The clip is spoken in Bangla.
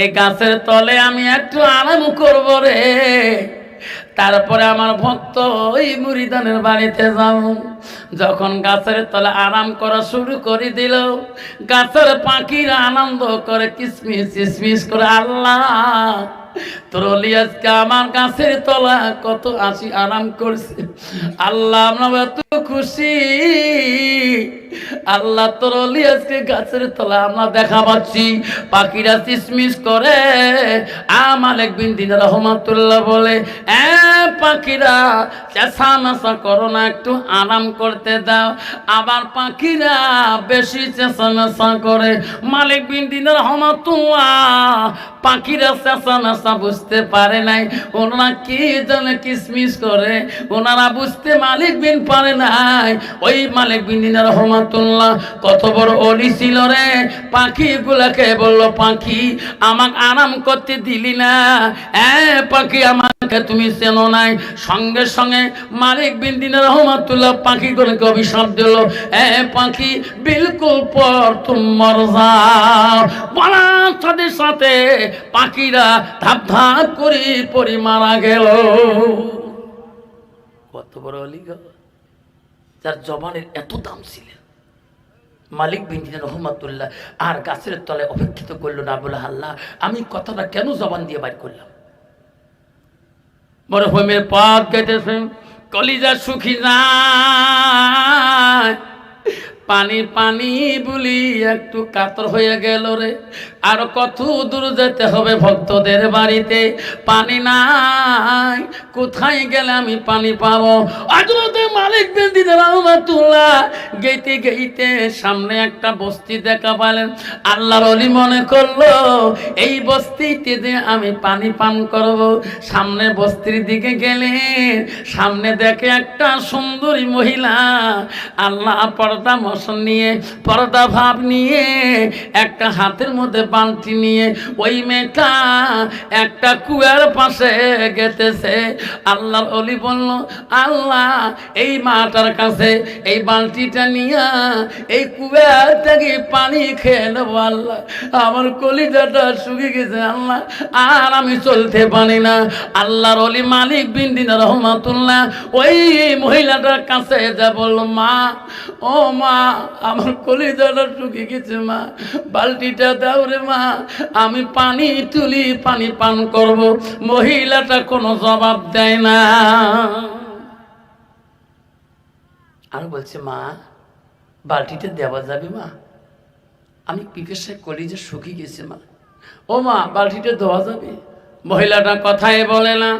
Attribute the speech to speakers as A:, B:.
A: এই গাছের তলে আমি একটু আরাম করব রে। তারপরে আমার ভক্ত ওই মুড়িদানের বাড়িতে যাব যখন গাছের তলে আরাম করা শুরু করে দিল, গাছের পাখির আনন্দ করে কিসমিস কিসমিস করে, আল্লাহ, তোর আজকে আমার গাছের তলা কত আসি আরাম করছে। আল্লাহ, আমরা এত খুশি। আল্লাহ তোর আজকে গাছের তলা আমরা দেখা পাচ্ছি। পাখিরা চিসমিস করে। আমালেক বিন দিন রহমাতুল্লাহ বলে, এ পাখিরা, চেঁচা মেচা করো না, একটু আরাম করতে দাও। আবার পাখিরা বেশি চেঁচা মেচা করে। মালিক বিন দিন রহমাতুল্লাহ পাখিরা চেঁচা মেচা বুঝতে পারে নাই। ওনারা কি জানে কিসমিস করে, ওনারা বুঝতে মালিক বিন পারে নাই। ওই মালিক বিন দিন রহমাতুল্লাহ কত বড় অলি ছিল রে। পাখিগুলাকে বলল, পাখি, আমাকে আরাম করতে দিলি না। এ পাখি আমাকে তুমি চেনো নাই। সঙ্গে সঙ্গে মালিক বিন দিন রহমাতুল্লাহ পাখিগুলোকে অভিশাপ দিল, এ পাখি, বিলকুল পর তুমর বলার সাথে পাখিরা ধাপ ধাপ করে পরি মারা গেল। কত বড় অলি গো, যার জবানের এত দাম ছিল। মালিক বিন রহমতুল্লাহ আর গাছের তলায় অপেক্ষিত করল না বলে আল্লাহ, আমি কথাটা কেন জবান দিয়ে বাইর করলাম? মরহুমের পাপ কেটেছে, কলিজা সুখী যায়। পানি পানি বলি একটু কাতর হয়ে গেল রে। আর কত দূর যেতে হবে ভক্তদের বাড়িতে? পানি নাই, কোথায় গেলে আমি পানি পাবো? মালিক গেইতে গেইতে সামনে একটা বস্তি দেখা পেলেন আল্লাহর অলি মনে করল, এই বস্তিতে যে আমি পানি পান করব। সামনে বস্তির দিকে গেলে সামনে দেখে একটা সুন্দরী মহিলা আল্লাহ পর্দা মশন নিয়ে পর্দা ভাব নিয়ে একটা হাতের মধ্যে বালতি নিয়ে ওই মেয়েটা একটা কুয়ার পাশে গেতেছে। আল্লাহর অলি বলল, আল্লাহ, এই মাটার কাছে এই বালতিটা নিয়ে, এই কুয়ার থেকে পানি খেয়ে নেব, আল্লাহ। আমার কলিজাটা শুকিয়ে গেছে, আল্লাহ। আর আমি চলতে পারি না। আল্লাহর অলি মালিক বিন দিন রহমাতুল্লাহ ওই মহিলাটার কাছে যা বলল, মা, ও মা, আমার কলিজাটা শুকিয়ে গেছে, মা। বালতিটা দাও রে, মা। আমি পানি তুলি, পানি পান করব, মহিলাটা কোনো জবাব দেয় না। আর বলছে, মা, বালতিটা দেওয়া যাবে, মা? আমি পিপেসায় করি যে শুকিয়ে গেছে, মা। ও মা, বালতিটা দেওয়া যাবে? মহিলাটা কথায় বলে না।